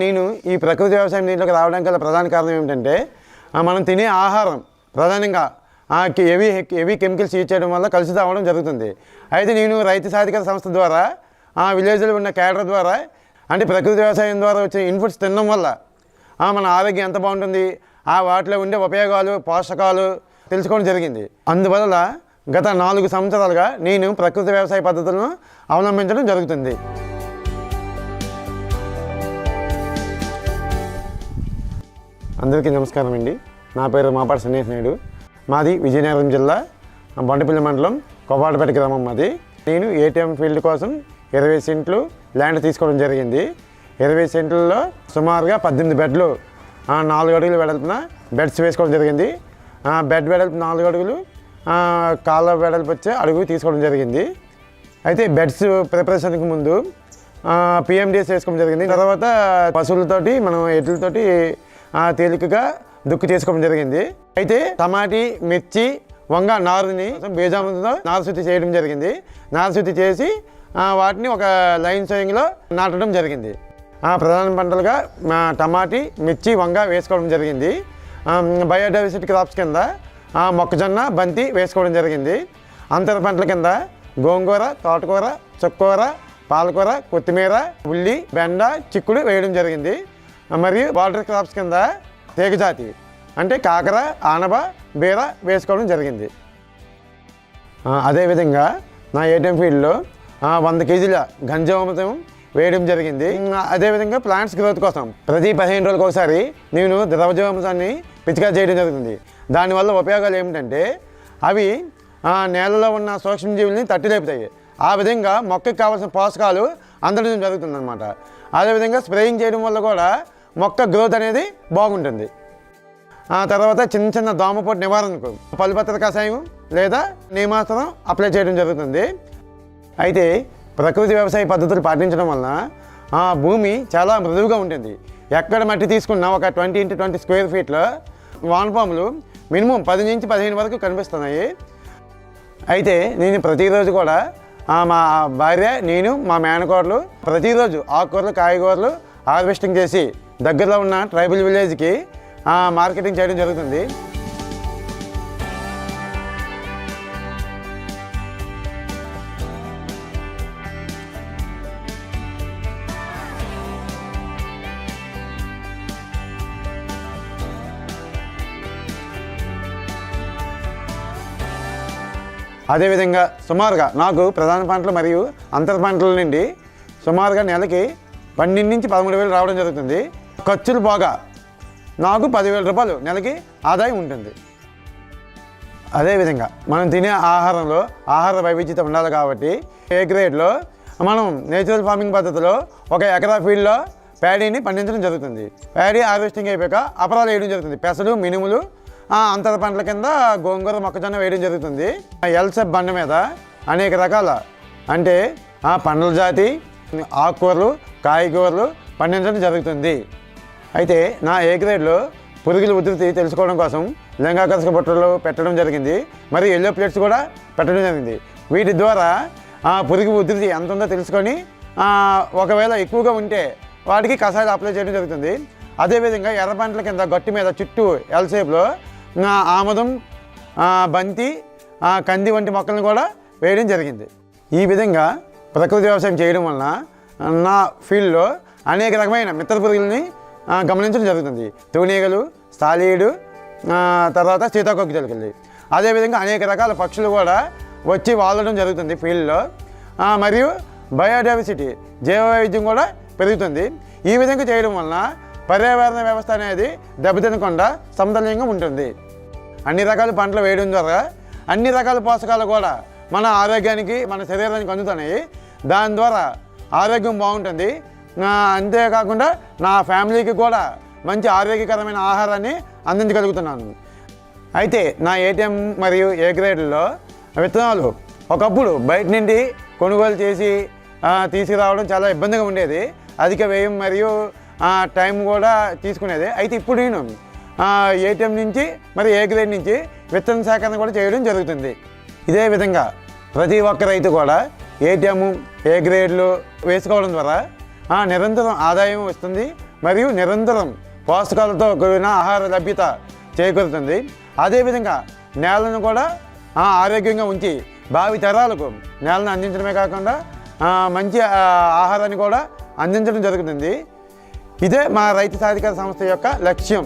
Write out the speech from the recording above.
నేను ఈ ప్రకృతి వ్యవసాయం దీంట్లోకి రావడానికి గల ప్రధాన కారణం ఏమిటంటే మనం తినే ఆహారం ప్రధానంగా ఆ, కి- హెవీ హెవీ కెమికల్స్ యూజ్ చేయడం వల్ల కలిసి తావడం జరుగుతుంది. అయితే నేను రైతు సాధికార సంస్థ ద్వారా ఆ విలేజ్లో ఉన్న క్యాడర్ ద్వారా అంటే ప్రకృతి వ్యవసాయం ద్వారా వచ్చే ఇన్పుట్స్ తినడం వల్ల మన ఆరోగ్యం ఎంత బాగుంటుంది ఆ వాటిలో ఉండే ఉపయోగాలు పోషకాలు తెలుసుకోవడం జరిగింది. అందువల్ల గత నాలుగు సంవత్సరాలుగా నేను ప్రకృతి వ్యవసాయ పద్ధతులను అవలంబించడం జరుగుతుంది. అందరికీ నమస్కారం అండి. నా పేరు మాపాటి సన్యాస నాయుడు మాది విజయనగరం జిల్లా బండపల్లి మండలం కొవ్వాడపేట గ్రామం మాది. నేను ఏటీఎం ఫీల్డ్ కోసం ఇరవై సెంట్లు ల్యాండ్ తీసుకోవడం జరిగింది. ఇరవై సెంట్లలో సుమారుగా పద్దెనిమిది బెడ్లు నాలుగు అడుగులు వెడల్పున బెడ్స్ వేసుకోవడం జరిగింది. బెడ్ వెడల్పు నాలుగు అడుగులు కాళ్ళ వెడల్పు వచ్చే అడుగు తీసుకోవడం జరిగింది. అయితే బెడ్స్ ప్రిపరేషన్కి ముందు పిఎండిఎస్ వేసుకోవడం జరిగింది. తర్వాత పశువులతోటి మనం ఎడ్లతోటి తేలికగా దుక్కు చేసుకోవడం జరిగింది. అయితే టమాటీ మిర్చి వంగ నారుని బీజామృతంతో నారశుద్ధి చేయడం జరిగింది. నారశుద్ధి చేసి వాటిని ఒక లైన్ సోయింగ్లో నాటడం జరిగింది. ఆ, ప్రధాన పంటలుగా టమాటీ మిర్చి వంగ వేసుకోవడం జరిగింది. బయోడైవర్సిటీ క్రాప్స్ కింద మొక్కజొన్న బంతి వేసుకోవడం జరిగింది. అంతర పంటల కింద గోంగూర తోటకూర చుక్కూర పాలకూర కొత్తిమీర ఉల్లి బెండ చిక్కుడు వేయడం జరిగింది. మరియు వాటర్ క్రాప్స్ కింద తీగజాతి అంటే కాకర ఆనబ బీర వేసుకోవడం జరిగింది. అదేవిధంగా నా ఏటీఎం ఫీల్డ్లో వంద కేజీల గంజామృతం వేయడం జరిగింది. అదేవిధంగా ప్లాంట్స్ గ్రోత్ కోసం ప్రతి పదిహేను రోజులకు ఒకసారి నేను ద్రవజీవామృతాన్ని పిచికా చేయడం జరుగుతుంది దానివల్ల ఉపయోగాలు ఏమిటంటే అవి నేలలో ఉన్న సూక్ష్మజీవుల్ని తట్టిలేపుతాయి. ఆ విధంగా మొక్కకి కావాల్సిన పోషకాలు అందడం జరుగుతుందనమాట అదేవిధంగా స్ప్రేయింగ్ చేయడం వల్ల కూడా మొక్క గ్రోత్ అనేది బాగుంటుంది. ఆ తర్వాత చిన్న చిన్న దోమపోటు నివారణకు పలుపత్ర కషాయం లేదా నియమాస్త్రం అప్లై చేయడం జరుగుతుంది. అయితే ప్రకృతి వ్యవసాయ పద్ధతులు పాటించడం వలన ఆ భూమి చాలా మృదువుగా ఉంటుంది. ఎక్కడ మట్టి తీసుకున్నా ఒక ట్వంటీ ఇంటూ ట్వంటీ స్క్వేర్ ఫీట్లో వానపాములు మినిమం పది నుంచి పదిహేను వరకు కనిపిస్తున్నాయి. అయితే నేను ప్రతిరోజు కూడా మా భార్య నేను మా మేనకోడలు ప్రతిరోజు ఆకుకూరలు కాయగూరలు హార్వెస్టింగ్ చేసి దగ్గరలో ఉన్న ట్రైబల్ విలేజ్కి మార్కెటింగ్ చేయడం జరుగుతుంది. అదేవిధంగా సుమారుగా నాకు ప్రధాన పంటలు మరియు అంతర పంటల నుండి సుమారుగా నెలకి పన్నెండు నుంచి పదమూడు వేలు రావడం జరుగుతుంది. ఖర్చులు బాగా. నాకు పదివేల రూపాయలు నెలకి ఆదాయం ఉంటుంది. అదేవిధంగా మనం తినే ఆహారంలో ఆహార వైవిధ్యత ఉండాలి కాబట్టి ఏ గ్రేడ్లో మనం నేచురల్ ఫార్మింగ్ పద్ధతిలో ఒక ఎకరా ఫీల్డ్లో ప్యాడీని పండించడం జరుగుతుంది. ప్యాడీ హార్వెస్టింగ్ అయిపోయాక అపరాలు వేయడం జరుగుతుంది. పెసలు మినుములు అంతర పంటల కింద గోంగూర మొక్కజొన్న వేయడం జరుగుతుంది. ఎల్సెప్ బండ మీద అనేక రకాల అంటే ఆ పండ్ల జాతి ఆకుకూరలు కాయగూరలు పండించడం జరుగుతుంది. అయితే నా ఏ గ్రేడ్లో పురుగుల ఉధృతి తెలుసుకోవడం కోసం లింగాకర్షక బుట్టలు పెట్టడం జరిగింది. మరియు ఎల్లో ప్లేట్స్ కూడా పెట్టడం జరిగింది. వీటి ద్వారా ఆ పురుగు ఉధృతి ఎంత ఉందో తెలుసుకొని ఒకవేళ ఎక్కువగా ఉంటే వాటికి కషాయాలు అప్లై చేయడం జరుగుతుంది. అదేవిధంగా ఎర్ర పంటల కింద గట్టి మీద చుట్టూ ఎల్సేపులో ఆముదం బంతి కంది వంటి మొక్కలను కూడా వేయడం జరిగింది. ఈ విధంగా ప్రకృతి వ్యవసాయం చేయడం వలన నా ఫీల్డ్లో అనేక రకమైన మిత్ర పురుగుల్ని గమనించడం జరుగుతుంది. తూనీగలు స్థాలీయుడు తర్వాత సీతాకోక జరుగుతుంది అదేవిధంగా అనేక రకాల పక్షులు కూడా వచ్చి వాలడం జరుగుతుంది ఫీల్డ్లో. మరియు బయోడైవర్సిటీ జీవవైవిధ్యం కూడా పెరుగుతుంది. ఈ విధంగా చేయడం వలన పర్యావరణ వ్యవస్థ అనేది దెబ్బతినకుండా సమతుల్యంగా ఉంటుంది. అన్ని రకాల పంటలు వేయడం ద్వారా అన్ని రకాల పోషకాలు కూడా మన ఆరోగ్యానికి మన శరీరానికి అందుతున్నాయి. దాని ద్వారా ఆరోగ్యం బాగుంటుంది. అంతేకాకుండా నా ఫ్యామిలీకి కూడా మంచి ఆరోగ్యకరమైన ఆహారాన్ని అందించగలుగుతున్నాను. అయితే నా ఏటీఎం మరియు ఏ గ్రేడ్లో విత్తనాలు ఒకప్పుడు బయట నుండి కొనుగోలు చేసి తీసుకురావడం చాలా ఇబ్బందిగా ఉండేది. అధిక వ్యయం మరియు టైం కూడా తీసుకునేది. అయితే ఇప్పుడు నేను ఏటీఎం నుంచి మరి ఏ గ్రేడ్ నుంచి విత్తన సేకరణ కూడా చేయడం జరుగుతుంది. ఇదే విధంగా ప్రతి ఒక్క రైతు కూడా ఏటీఎం ఏ గ్రేడ్లు వేసుకోవడం ద్వారా నిరంతరం ఆదాయం వస్తుంది మరియు నిరంతరం పోషకాలతో కూడిన ఆహార లభ్యత చేకూరుతుంది. అదేవిధంగా నేలను కూడా ఆరోగ్యంగా ఉంచి భావి తరాలకు నేలను అందించడమే కాకుండా మంచి ఆహారాన్ని కూడా అందించడం జరుగుతుంది. ఇదే మా రైతు సాధికార సంస్థ యొక్క లక్ష్యం.